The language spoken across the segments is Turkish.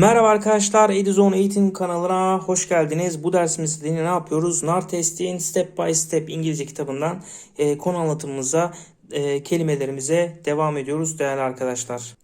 Merhaba arkadaşlar, Edizone Eğitim kanalına hoş geldiniz. Bu dersimizde yine ne yapıyoruz? NAR Test'in Step by Step İngilizce kitabından e, konu anlatımımıza, e, kelimelerimize devam ediyoruz değerli arkadaşlar.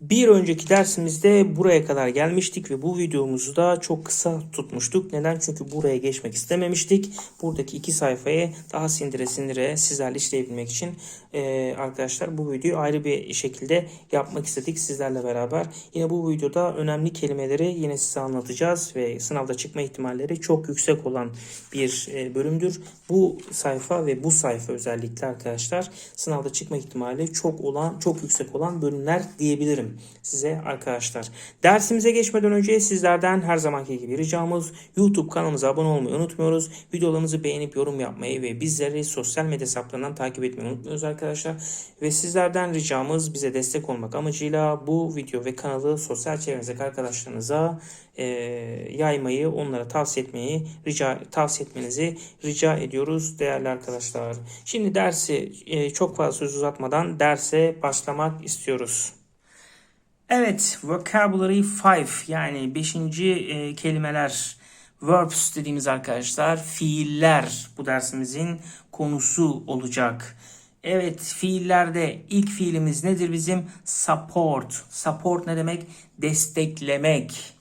Bir önceki dersimizde buraya kadar gelmiştik ve bu videomuzu da çok kısa tutmuştuk. Neden? Çünkü buraya geçmek istememiştik. Buradaki iki sayfayı daha sindire sindire sizlerle işleyebilmek için e, arkadaşlar bu videoyu ayrı bir şekilde yapmak istedik sizlerle beraber. Yine bu videoda önemli kelimeleri yine size anlatacağız ve sınavda çıkma ihtimalleri çok yüksek olan bir e, bölümdür. Bu sayfa ve bu sayfa özellikle arkadaşlar sınavda çıkma ihtimali çok olan çok yüksek olan bölümler diyebilirim size arkadaşlar. Dersimize geçmeden önce sizlerden her zamanki gibi ricamız YouTube kanalımıza abone olmayı unutmuyoruz. Videolarımızı beğenip yorum yapmayı ve bizleri sosyal medya hesaplarından takip etmeyi unutmuyoruz arkadaşlar. Ve sizlerden ricamız bize destek olmak amacıyla bu video ve kanalı sosyal çevrenizdeki arkadaşlarınıza e, yaymayı, onlara tavsiye etmeyi rica tavsiye etmenizi rica ediyoruz değerli arkadaşlar. Şimdi dersi e, çok fazla söz uzatmadan derse başlamak istiyoruz. Evet, vocabulary 5 yani 5. E, kelimeler verbs dediğimiz arkadaşlar fiiller bu dersimizin konusu olacak. Evet fiillerde ilk fiilimiz nedir bizim? Support. Support ne demek? Desteklemek.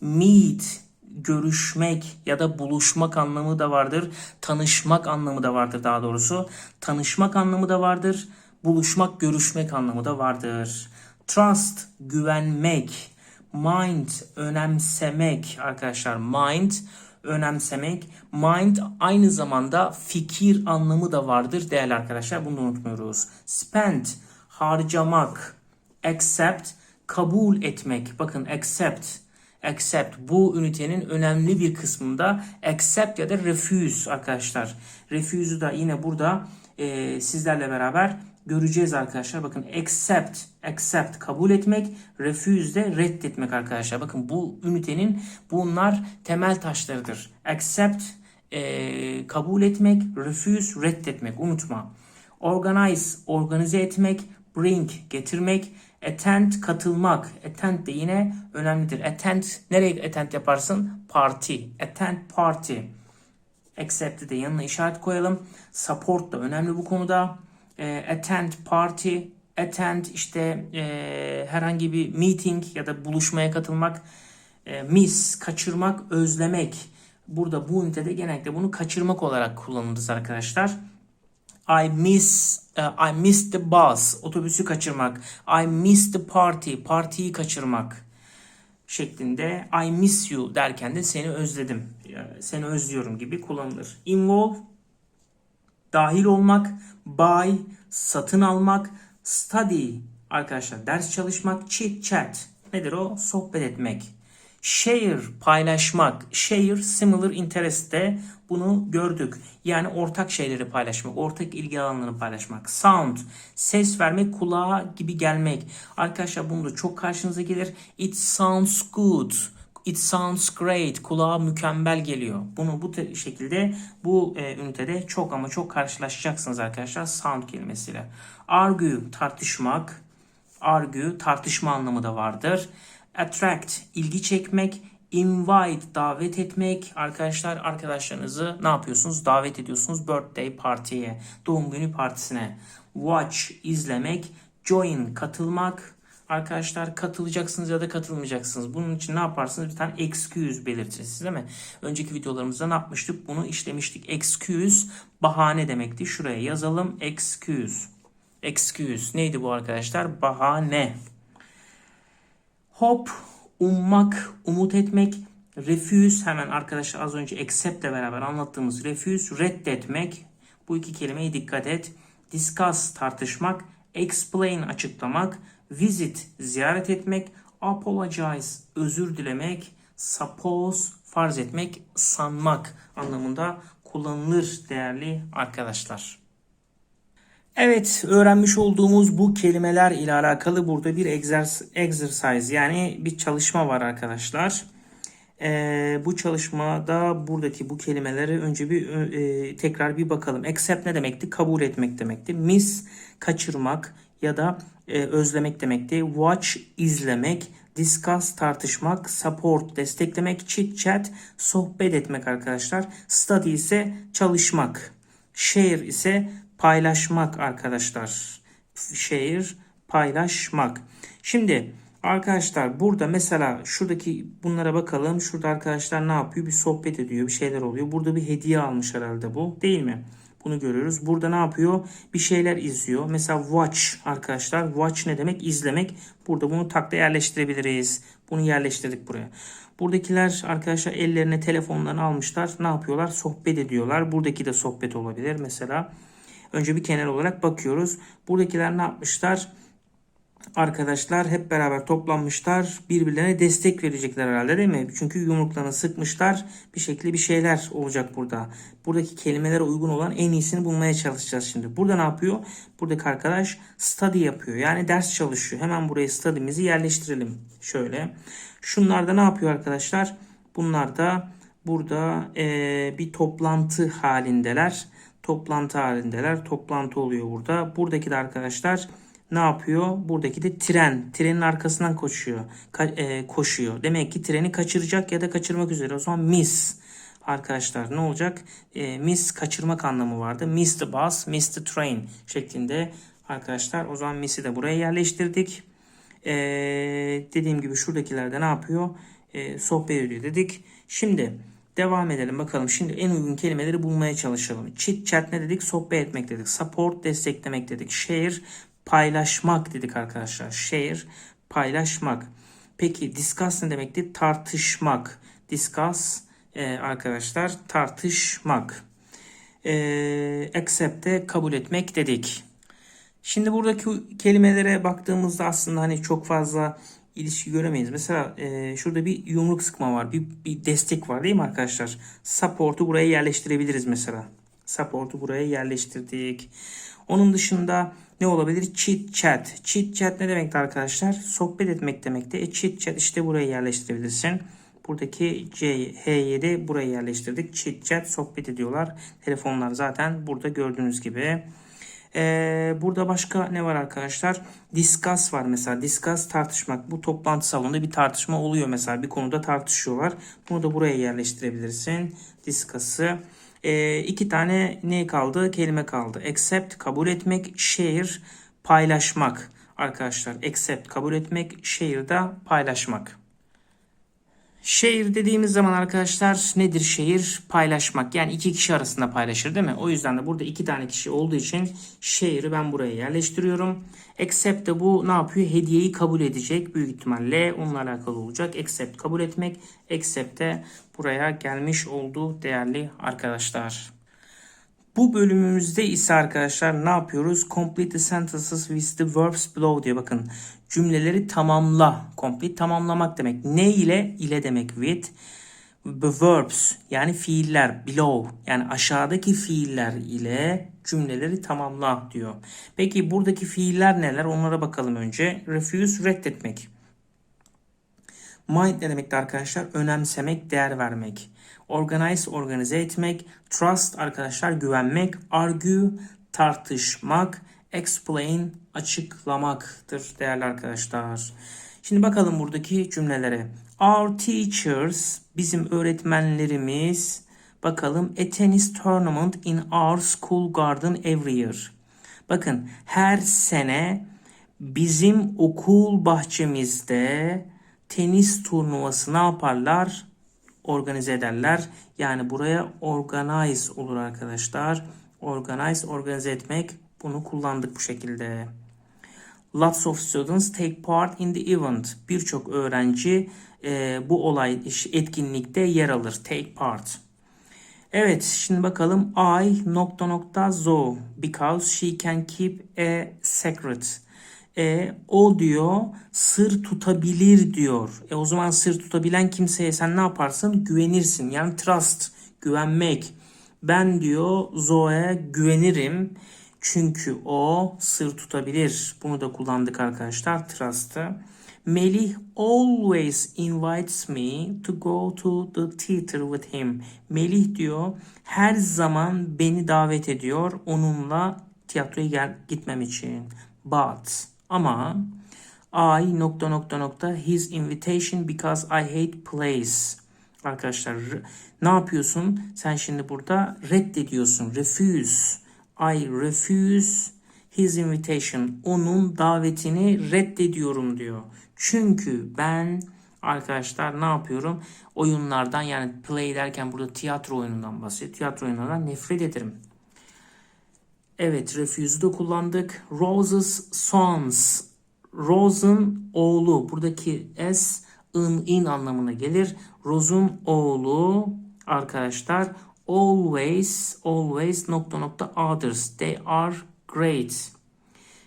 Meet görüşmek ya da buluşmak anlamı da vardır. Tanışmak anlamı da vardır daha doğrusu. Tanışmak anlamı da vardır. Buluşmak, görüşmek anlamı da vardır. Trust güvenmek. Mind önemsemek arkadaşlar. Mind önemsemek. Mind aynı zamanda fikir anlamı da vardır değerli arkadaşlar. Bunu unutmuyoruz. Spend harcamak. Accept kabul etmek. Bakın accept accept bu ünitenin önemli bir kısmında accept ya da refuse arkadaşlar. Refuse'u da yine burada e, sizlerle beraber göreceğiz arkadaşlar. Bakın accept, accept kabul etmek, refuse de reddetmek arkadaşlar. Bakın bu ünitenin bunlar temel taşlarıdır. Accept e, kabul etmek, refuse reddetmek unutma. Organize organize etmek, bring getirmek, attend katılmak. Attend de yine önemlidir. Attend nereye attend yaparsın? Party. Attend party. Accept'i de yanına işaret koyalım. Support da önemli bu konuda e, attend party, attend işte e, herhangi bir meeting ya da buluşmaya katılmak, e, miss, kaçırmak, özlemek. Burada bu ünitede genellikle bunu kaçırmak olarak kullanılır arkadaşlar. I miss uh, I miss the bus. Otobüsü kaçırmak. I miss the party. Partiyi kaçırmak şeklinde I miss you derken de seni özledim. Seni özlüyorum gibi kullanılır. Involve dahil olmak, buy, satın almak, study, arkadaşlar ders çalışmak, chit chat, nedir o? Sohbet etmek. Share, paylaşmak. Share, similar interest'te bunu gördük. Yani ortak şeyleri paylaşmak, ortak ilgi alanlarını paylaşmak. Sound, ses vermek, kulağa gibi gelmek. Arkadaşlar bunu da çok karşınıza gelir. It sounds good. It sounds great. Kulağa mükemmel geliyor. Bunu bu şekilde bu e, ünitede çok ama çok karşılaşacaksınız arkadaşlar sound kelimesiyle. Argue tartışmak. Argue tartışma anlamı da vardır. Attract ilgi çekmek. Invite davet etmek. Arkadaşlar arkadaşlarınızı ne yapıyorsunuz? Davet ediyorsunuz birthday partiye. Doğum günü partisine. Watch izlemek. Join katılmak arkadaşlar katılacaksınız ya da katılmayacaksınız. Bunun için ne yaparsınız? Bir tane excuse belirtirsiniz değil mi? Önceki videolarımızda ne yapmıştık? Bunu işlemiştik. Excuse bahane demekti. Şuraya yazalım. Excuse. Excuse. Neydi bu arkadaşlar? Bahane. Hope ummak, umut etmek. Refuse hemen arkadaşlar az önce accept ile beraber anlattığımız refuse reddetmek. Bu iki kelimeye dikkat et. Discuss tartışmak. Explain açıklamak visit ziyaret etmek, apologize özür dilemek, suppose farz etmek, sanmak anlamında kullanılır değerli arkadaşlar. Evet öğrenmiş olduğumuz bu kelimeler ile alakalı burada bir exercise yani bir çalışma var arkadaşlar. Ee, bu çalışmada buradaki bu kelimeleri önce bir e, tekrar bir bakalım. Accept ne demekti? Kabul etmek demekti. Miss kaçırmak, ya da e, özlemek demekti. Watch izlemek, discuss tartışmak, support desteklemek, chit chat sohbet etmek arkadaşlar. Study ise çalışmak. Share ise paylaşmak arkadaşlar. Share paylaşmak. Şimdi arkadaşlar burada mesela şuradaki bunlara bakalım. Şurada arkadaşlar ne yapıyor? Bir sohbet ediyor, bir şeyler oluyor. Burada bir hediye almış herhalde bu, değil mi? Bunu görüyoruz. Burada ne yapıyor? Bir şeyler izliyor. Mesela watch arkadaşlar. Watch ne demek? İzlemek. Burada bunu takta yerleştirebiliriz. Bunu yerleştirdik buraya. Buradakiler arkadaşlar ellerine telefonlarını almışlar. Ne yapıyorlar? Sohbet ediyorlar. Buradaki de sohbet olabilir. Mesela önce bir kenar olarak bakıyoruz. Buradakiler ne yapmışlar? Arkadaşlar hep beraber toplanmışlar. Birbirlerine destek verecekler herhalde değil mi? Çünkü yumruklarını sıkmışlar. Bir şekilde bir şeyler olacak burada. Buradaki kelimelere uygun olan en iyisini bulmaya çalışacağız şimdi. Burada ne yapıyor? Buradaki arkadaş study yapıyor. Yani ders çalışıyor. Hemen buraya study'mizi yerleştirelim. Şöyle. Şunlar da ne yapıyor arkadaşlar? Bunlar da burada eee, bir toplantı halindeler. Toplantı halindeler. Toplantı oluyor burada. Buradaki de arkadaşlar ne yapıyor? Buradaki de tren. Trenin arkasından koşuyor. Ka- e, koşuyor. Demek ki treni kaçıracak ya da kaçırmak üzere. O zaman miss. Arkadaşlar ne olacak? E, miss kaçırmak anlamı vardı. Miss the bus, miss the train şeklinde. Arkadaşlar o zaman miss'i de buraya yerleştirdik. E, dediğim gibi şuradakilerde ne yapıyor? E, sohbet ediyor dedik. Şimdi devam edelim bakalım. Şimdi en uygun kelimeleri bulmaya çalışalım. Chit chat ne dedik? Sohbet etmek dedik. Support desteklemek dedik. Share paylaşmak dedik arkadaşlar. Share paylaşmak. Peki discuss ne demekti? Tartışmak. Discuss e, arkadaşlar tartışmak. E, accept de kabul etmek dedik. Şimdi buradaki kelimelere baktığımızda aslında hani çok fazla ilişki göremeyiz. Mesela e, şurada bir yumruk sıkma var. Bir, bir destek var değil mi arkadaşlar? Support'u buraya yerleştirebiliriz mesela. Support'u buraya yerleştirdik. Onun dışında ne olabilir? Chit chat. Chit chat ne demekti arkadaşlar? Sohbet etmek demekti. E, chit chat işte buraya yerleştirebilirsin. Buradaki C, H'yi de buraya yerleştirdik. Chit chat sohbet ediyorlar. Telefonlar zaten burada gördüğünüz gibi. Ee, burada başka ne var arkadaşlar? Discuss var mesela. Discuss tartışmak. Bu toplantı salonunda bir tartışma oluyor mesela. Bir konuda tartışıyorlar. Bunu da buraya yerleştirebilirsin. Discuss'ı. Ee, iki tane ne kaldı? Kelime kaldı. Accept kabul etmek. Share paylaşmak. Arkadaşlar accept kabul etmek. Share da paylaşmak. Şehir dediğimiz zaman arkadaşlar nedir şehir? Paylaşmak. Yani iki kişi arasında paylaşır değil mi? O yüzden de burada iki tane kişi olduğu için şehri ben buraya yerleştiriyorum. Accept de bu ne yapıyor? Hediyeyi kabul edecek. Büyük ihtimalle onunla alakalı olacak. Accept kabul etmek. Accept de buraya gelmiş oldu değerli arkadaşlar. Bu bölümümüzde ise arkadaşlar ne yapıyoruz? Complete the sentences with the verbs below diye bakın. Cümleleri tamamla. Complete tamamlamak demek. Ne ile? ile demek with. The verbs yani fiiller below yani aşağıdaki fiiller ile cümleleri tamamla diyor. Peki buradaki fiiller neler? Onlara bakalım önce. Refuse reddetmek. Mind ne demekti arkadaşlar? Önemsemek, değer vermek. Organize, organize etmek. Trust arkadaşlar güvenmek. Argue, tartışmak. Explain, açıklamaktır değerli arkadaşlar. Şimdi bakalım buradaki cümlelere. Our teachers, bizim öğretmenlerimiz, bakalım a tennis tournament in our school garden every year. Bakın her sene bizim okul bahçemizde tenis turnuvası ne yaparlar? Organize ederler. Yani buraya organize olur arkadaşlar. Organize, organize etmek. Bunu kullandık bu şekilde. Lots of students take part in the event. Birçok öğrenci e, bu olay etkinlikte yer alır. Take part. Evet şimdi bakalım I nokta nokta zo because she can keep a secret. E, o diyor sır tutabilir diyor. E o zaman sır tutabilen kimseye sen ne yaparsın? Güvenirsin. Yani trust, güvenmek. Ben diyor Zoe'ye güvenirim. Çünkü o sır tutabilir. Bunu da kullandık arkadaşlar trust'ı. Melih always invites me to go to the theater with him. Melih diyor her zaman beni davet ediyor onunla tiyatroya gel gitmem için. But ama I nokta nokta nokta his invitation because I hate plays. Arkadaşlar ne yapıyorsun? Sen şimdi burada reddediyorsun. Refuse. I refuse his invitation. Onun davetini reddediyorum diyor. Çünkü ben arkadaşlar ne yapıyorum? Oyunlardan yani play derken burada tiyatro oyunundan bahsediyor. Tiyatro oyunlarından nefret ederim. Evet, refuse'u da kullandık. Rose's sons. Rose'un oğlu. Buradaki s, ın, in anlamına gelir. Rose'un oğlu arkadaşlar always, always nokta nokta others. They are great.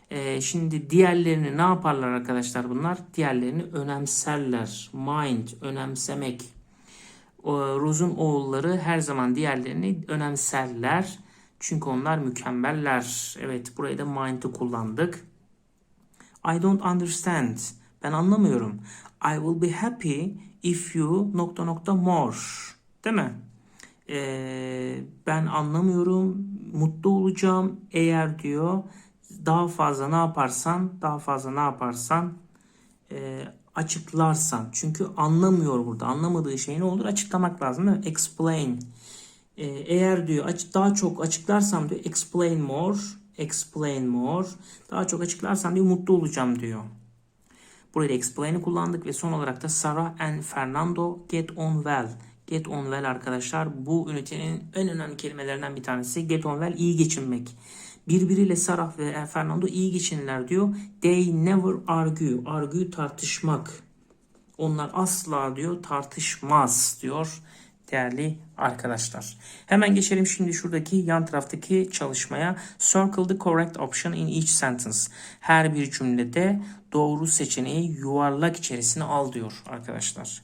Ee, şimdi diğerlerini ne yaparlar arkadaşlar bunlar? Diğerlerini önemserler. Mind, önemsemek. Rose'un oğulları her zaman diğerlerini önemserler. Çünkü onlar mükemmeller. Evet burayı da mind'ı kullandık. I don't understand. Ben anlamıyorum. I will be happy if you nokta nokta more. Değil mi? Ee, ben anlamıyorum. Mutlu olacağım eğer diyor daha fazla ne yaparsan daha fazla ne yaparsan e, açıklarsan. Çünkü anlamıyor burada. Anlamadığı şey ne olur? Açıklamak lazım değil mi? Explain. Ee, eğer diyor aç, daha çok açıklarsam diyor explain more. Explain more. Daha çok açıklarsam diyor mutlu olacağım diyor. Burayı da explain'i kullandık ve son olarak da Sarah and Fernando get on well. Get on well arkadaşlar bu ünitenin en önemli kelimelerinden bir tanesi. Get on well iyi geçinmek. Birbiriyle Sarah ve Fernando iyi geçinirler diyor. They never argue. Argue tartışmak. Onlar asla diyor tartışmaz diyor değerli arkadaşlar. Hemen geçelim şimdi şuradaki yan taraftaki çalışmaya. Circle the correct option in each sentence. Her bir cümlede doğru seçeneği yuvarlak içerisine al diyor arkadaşlar.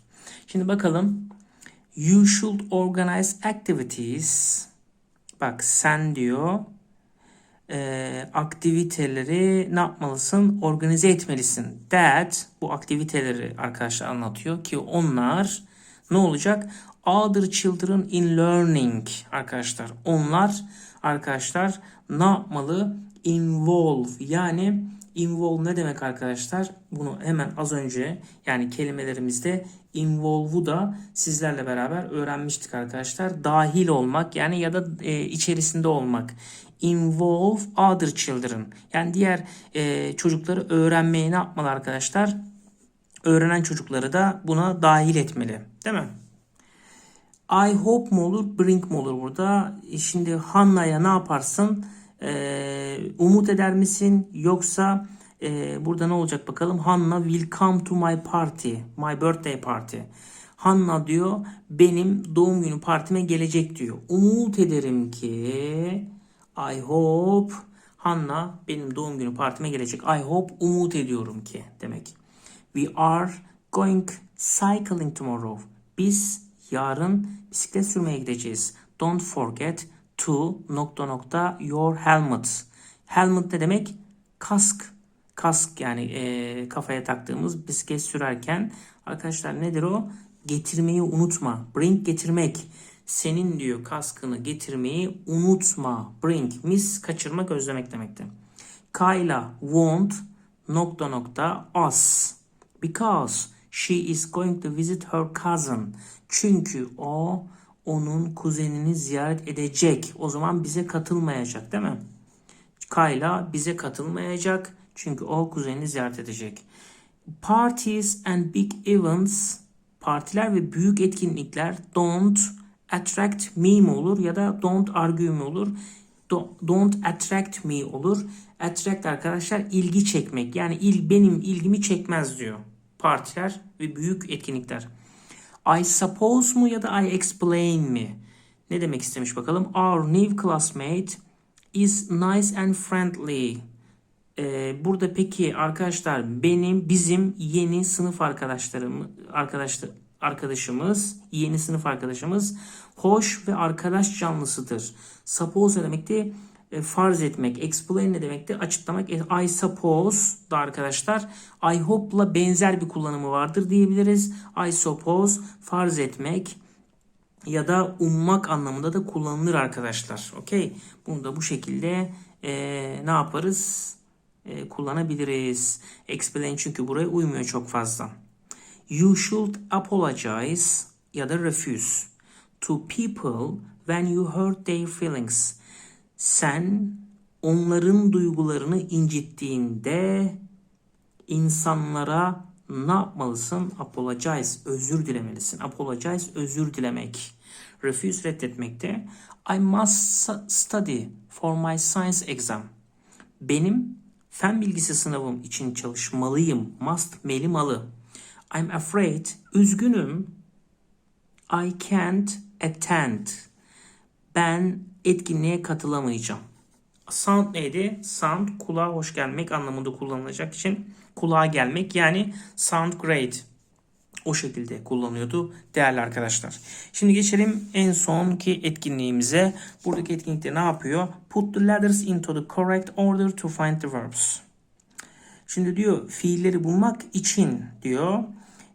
Şimdi bakalım. You should organize activities. Bak sen diyor e, aktiviteleri ne yapmalısın? Organize etmelisin. That bu aktiviteleri arkadaşlar anlatıyor ki onlar ne olacak? Other children in learning arkadaşlar. Onlar arkadaşlar ne yapmalı? Involve yani involve ne demek arkadaşlar? Bunu hemen az önce yani kelimelerimizde involve'u da sizlerle beraber öğrenmiştik arkadaşlar. Dahil olmak yani ya da e, içerisinde olmak. Involve other children. Yani diğer e, çocukları öğrenmeye ne yapmalı arkadaşlar? Öğrenen çocukları da buna dahil etmeli. Değil mi? I hope mu olur, bring mi olur burada? E, Şimdi Hanna'ya ne yaparsın? Ee, umut eder misin? Yoksa e, burada ne olacak bakalım? Hanna will come to my party, my birthday party. Hanna diyor benim doğum günü partime gelecek diyor. Umut ederim ki I hope Hanna benim doğum günü partime gelecek. I hope umut ediyorum ki demek. We are going cycling tomorrow. Biz yarın bisiklet sürmeye gideceğiz. Don't forget to nokta nokta your helmet. Helmet ne demek? Kask. Kask yani e, kafaya taktığımız bisiklet sürerken arkadaşlar nedir o? Getirmeyi unutma. Bring getirmek. Senin diyor kaskını getirmeyi unutma. Bring miss kaçırmak özlemek demekti. Kayla won't nokta nokta us because she is going to visit her cousin. Çünkü o onun kuzenini ziyaret edecek. O zaman bize katılmayacak değil mi? Kayla bize katılmayacak. Çünkü o kuzenini ziyaret edecek. Parties and big events partiler ve büyük etkinlikler don't attract me mi olur ya da don't argue mi olur? Do- Don't attract me olur. Attract arkadaşlar ilgi çekmek. Yani il, benim ilgimi çekmez diyor. Partiler ve büyük etkinlikler. I suppose mu ya da I explain mi? Ne demek istemiş bakalım. Our new classmate is nice and friendly. Ee, burada peki arkadaşlar benim bizim yeni sınıf arkadaşlarım arkadaşlar arkadaşımız yeni sınıf arkadaşımız hoş ve arkadaş canlısıdır. Suppose ne demekti? E, farz etmek. Explain ne demekti? Açıklamak. E, I suppose da arkadaşlar I hope'la benzer bir kullanımı vardır diyebiliriz. I suppose farz etmek ya da ummak anlamında da kullanılır arkadaşlar. Okey. Bunu da bu şekilde e, ne yaparız? e, kullanabiliriz. Explain çünkü buraya uymuyor çok fazla. You should apologize ya da refuse to people when you hurt their feelings. Sen onların duygularını incittiğinde insanlara ne yapmalısın? Apologize, özür dilemelisin. Apologize, özür dilemek. Refuse, reddetmekte. I must study for my science exam. Benim fen bilgisi sınavım için çalışmalıyım. Must, meli malı. I'm afraid, üzgünüm. I can't attend. Ben etkinliğe katılamayacağım. Sound neydi? Sound kulağa hoş gelmek anlamında kullanılacak için kulağa gelmek yani sound great. O şekilde kullanıyordu değerli arkadaşlar. Şimdi geçelim en sonki etkinliğimize. Buradaki etkinlikte ne yapıyor? Put the letters into the correct order to find the verbs. Şimdi diyor fiilleri bulmak için diyor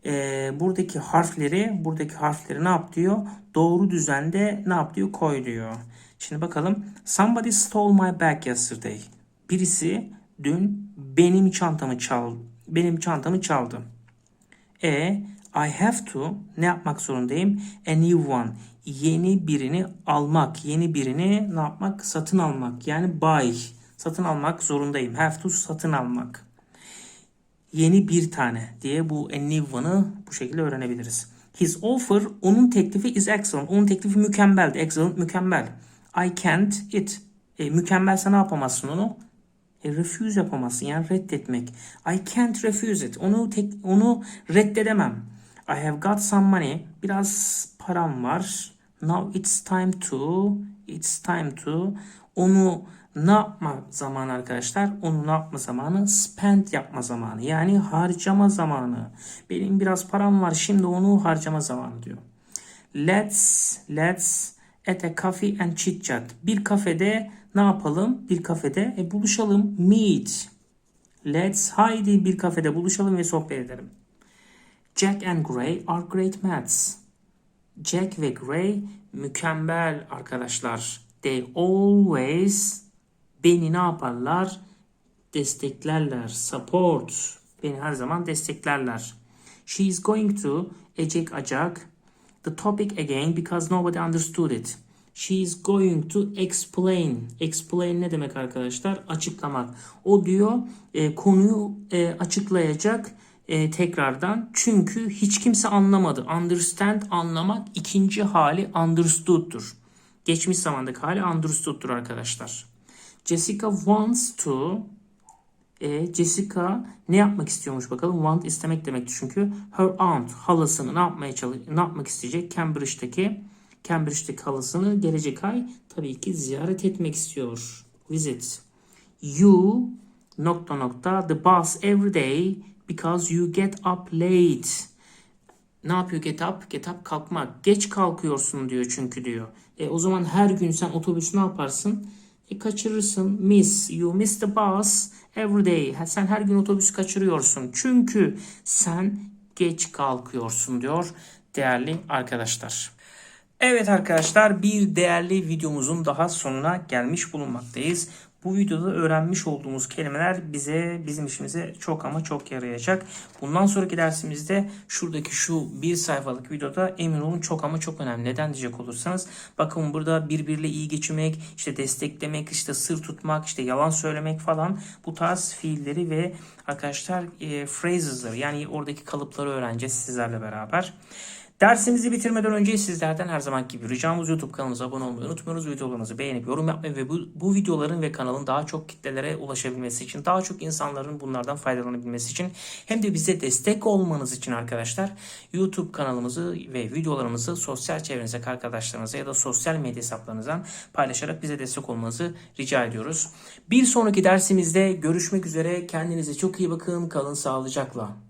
e, buradaki harfleri buradaki harfleri ne yap diyor? Doğru düzende ne yap diyor? Koy diyor. Şimdi bakalım. Somebody stole my bag yesterday. Birisi dün benim çantamı çaldı. Benim çantamı çaldı. E I have to ne yapmak zorundayım? A new one. Yeni birini almak. Yeni birini ne yapmak? Satın almak. Yani buy. Satın almak zorundayım. Have to satın almak. Yeni bir tane diye bu a new one'ı bu şekilde öğrenebiliriz. His offer, onun teklifi is excellent. Onun teklifi mükemmeldi. Excellent, mükemmel. I can't it. E, mükemmelse ne yapamazsın onu? E, refuse yapamazsın. Yani reddetmek. I can't refuse it. Onu tek, onu reddedemem. I have got some money. Biraz param var. Now it's time to it's time to onu ne yapma zamanı arkadaşlar? Onu ne yapma zamanı? Spend yapma zamanı. Yani harcama zamanı. Benim biraz param var. Şimdi onu harcama zamanı diyor. Let's let's at a coffee and chit chat. Bir kafede ne yapalım? Bir kafede e, buluşalım. Meet. Let's haydi bir kafede buluşalım ve sohbet edelim. Jack and Gray are great mates. Jack ve Gray mükemmel arkadaşlar. They always beni ne yaparlar? Desteklerler. Support. Beni her zaman desteklerler. She is going to ecek acak the topic again because nobody understood it. She is going to explain. Explain ne demek arkadaşlar? Açıklamak. O diyor e, konuyu e, açıklayacak e, tekrardan. Çünkü hiç kimse anlamadı. Understand anlamak ikinci hali understood'dur. Geçmiş zamandaki hali understood'dur arkadaşlar. Jessica wants to e, Jessica ne yapmak istiyormuş bakalım. Want istemek demekti çünkü. Her aunt halasını ne yapmaya çalış ne yapmak isteyecek? Cambridge'deki Cambridge'deki halasını gelecek ay tabii ki ziyaret etmek istiyor. Visit. You nokta nokta the bus every day because you get up late. Ne yapıyor get up? Get up kalkmak. Geç kalkıyorsun diyor çünkü diyor. E, o zaman her gün sen otobüs ne yaparsın? E, kaçırırsın. Miss. You miss the bus every day. Sen her gün otobüs kaçırıyorsun. Çünkü sen geç kalkıyorsun diyor değerli arkadaşlar. Evet arkadaşlar bir değerli videomuzun daha sonuna gelmiş bulunmaktayız. Bu videoda öğrenmiş olduğumuz kelimeler bize bizim işimize çok ama çok yarayacak. Bundan sonraki dersimizde şuradaki şu bir sayfalık videoda emin olun çok ama çok önemli. Neden diyecek olursanız bakın burada birbiriyle iyi geçinmek, işte desteklemek, işte sır tutmak, işte yalan söylemek falan bu tarz fiilleri ve arkadaşlar e, phrases'ları yani oradaki kalıpları öğreneceğiz sizlerle beraber. Dersimizi bitirmeden önce sizlerden her zaman gibi ricamız YouTube kanalımıza abone olmayı unutmuyoruz. Videolarımızı beğenip yorum yapmayı ve bu, bu videoların ve kanalın daha çok kitlelere ulaşabilmesi için, daha çok insanların bunlardan faydalanabilmesi için hem de bize destek olmanız için arkadaşlar YouTube kanalımızı ve videolarımızı sosyal çevrenize, arkadaşlarınıza ya da sosyal medya hesaplarınızdan paylaşarak bize destek olmanızı rica ediyoruz. Bir sonraki dersimizde görüşmek üzere. Kendinize çok iyi bakın. Kalın sağlıcakla.